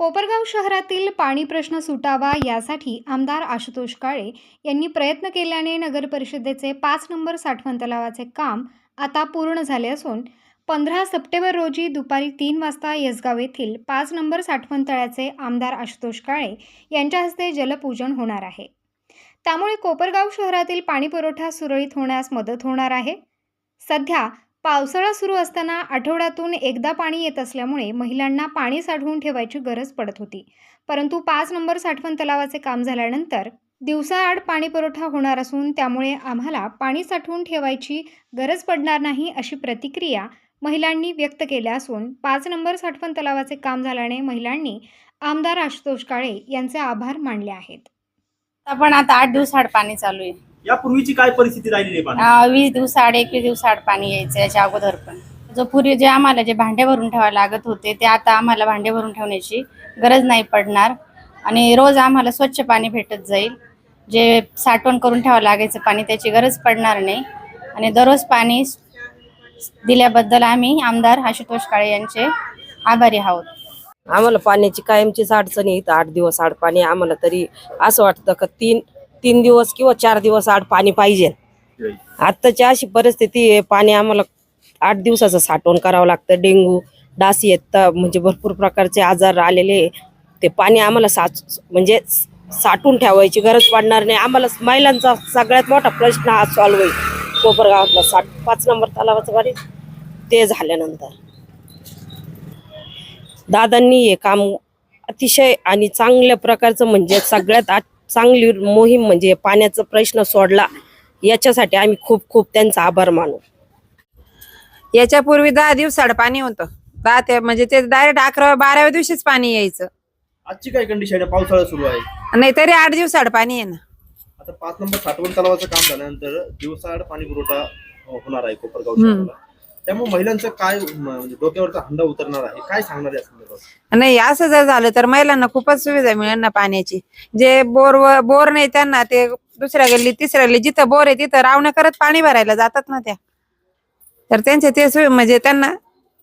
कोपरगाव शहरातील पाणी प्रश्न सुटावा यासाठी आमदार आशुतोष काळे यांनी प्रयत्न केल्याने नगर परिषदेचे पाच नंबर साठवण तलावाचे काम आता पूर्ण झाले असून पंधरा सप्टेंबर रोजी दुपारी तीन वाजता यसगाव येथील पाच नंबर साठवण तळ्याचे आमदार आशुतोष काळे यांच्या हस्ते जलपूजन होणार आहे. त्यामुळे कोपरगाव शहरातील पाणीपुरवठा सुरळीत होण्यास मदत होणार आहे. सध्या पावसाळा सुरू असताना आठवड्यातून एकदा पाणी येत असल्यामुळे महिलांना पाणी साठवून ठेवायची गरज पडत होती. परंतु पाच नंबर साठवण तलावाचे काम झाल्यानंतर दिवसाआड पाणी पुरवठा होणार असून त्यामुळे आम्हाला पाणी साठवून ठेवायची गरज पडणार नाही अशी प्रतिक्रिया महिलांनी व्यक्त केल्या असून पाच नंबर साठवण तलावाचे काम झाल्याने महिलांनी आमदार आशुतोष काळे यांचे आभार मानले आहेत. आपण आता आठ दिवसाआड पाणी चालू आहे. यापूर्वीची काय परिस्थिती राहिलेली आहे पाणी अं, वीस दिवसाआड एकवीस दिवसाआड पाणी यायचं याच्या अगोदर पण. जो पूर्वी जे आम्हाला जे भांडे भरून ठेवायला लागत होते ते आता आम्हाला भांडे भरून ठेवण्याची गरज नाही पडणार. आणि रोज आम्हाला स्वच्छ पाणी भेटत जाईल. जे साठवण करून ठेवावं लागायचं पाणी त्याची गरज पडणार नाही. आणि दररोज पाणी दिल्याबद्दल आम्ही आमदार आशुतोष काळे यांचे आभारी आहोत. आम्हाला पाण्याची कायमचीच अडचण आहे. इथं आठ दिवस आड पाणी आम्हाला तरी असं वाटतं का तीन तीन दिवस किंवा चार दिवस आड पाणी पाहिजे. आत्ताची अशी परिस्थिती आहे पाणी आम्हाला आठ दिवसाचं साठवण करावं लागतं. डेंगू डास येतात म्हणजे भरपूर प्रकारचे आजार आलेले. ते पाणी आम्हाला साच म्हणजे साठवून ठेवायची गरज पडणार नाही. आम्हाला महिलांचा सगळ्यात मोठा प्रश्न हा सॉल्व्ह होईल. कोपरगावातला साठ पाच नंबर तलावाचं गाडी ते झाल्यानंतर. दादांनी हे काम अतिशय आणि चांगल्या प्रकारचं म्हणजे सगळ्यात चांगली मोहीम म्हणजे पाण्याचा प्रश्न सोडला याच्यासाठी आम्ही खूप खूप त्यांचा आभार मानू. याच्यापूर्वी दहा दिवसाड पाणी होतं. दहा ते म्हणजे ते डायरेक्ट अकराव्या बाराव्या दिवशीच पाणी यायचं. आजची काय कंडिशन आहे? पावसाळा सुरू आहे. नाही तरी आठ दिवसाड पाणी आहे ना. आता पाच नंबर साठवण तलावाचं काम झाल्यानंतर दिवसाआड पाणी पुरवठा होणार आहे कोपरगाव. शहराला. त्यामुळे महिलांचं काय म्हणजे डोक्यावरचा हंडा उतरणार आहे? काय सांगणार या संदर्भात? नाही असं जर झालं तर महिलांना खूपच सुविधा मिळेल ना पाण्याची. जे बोर बोर नाही त्यांना ते दुसऱ्या गल्ली तिसऱ्या गल्ली जिथं बोर आहे तिथं रावण्या करत पाणी भरायला जातात ना त्या. तर त्यांचे ते सोय म्हणजे त्यांना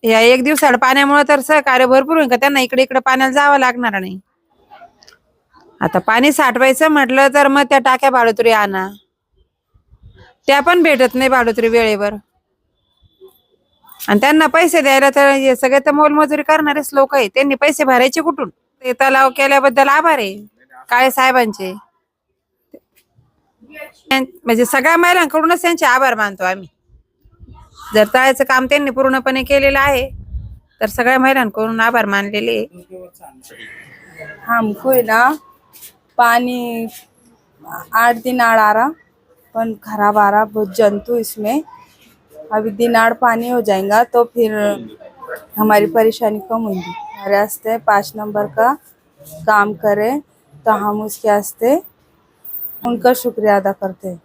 या एक दिवसाड पाण्यामुळे तर सहकार्य भरपूर होईल का? त्यांना इकडे इकडे पाण्याला जावं लागणार नाही. आता पाणी साठवायचं म्हटलं तर मग त्या टाक्या बाळुतुरी आणा. त्या पण भेटत नाही बाळुतुरी वेळेवर. आणि त्यांना पैसे द्यायला तर हे सगळे तर मोलमजुरी करणारेच लोक आहे त्यांनी पैसे भरायचे कुठून? ते तलाव केल्याबद्दल आभार आहे. काळे साहेबांचे. त्यां- म्हणजे सगळ्या महिलांकडूनच त्यांचे आभार मानतो आम्ही. जर तळ्याचं काम त्यांनी पूर्णपणे केलेलं आहे तर सगळ्या महिलांकडून आभार मानलेले हमको है ना पानी आठ दिन आड़ आ रहा पण खराब आ रहा बहुत जंतु इसमें. अभी दिन आड़ पानी हो जाएगा तो फिर हमारी परेशानी कम होगी। हमारे वास्ते पाँच नंबर का काम करें तो हम उसके वास्ते उनका शुक्रिया अदा करते हैं।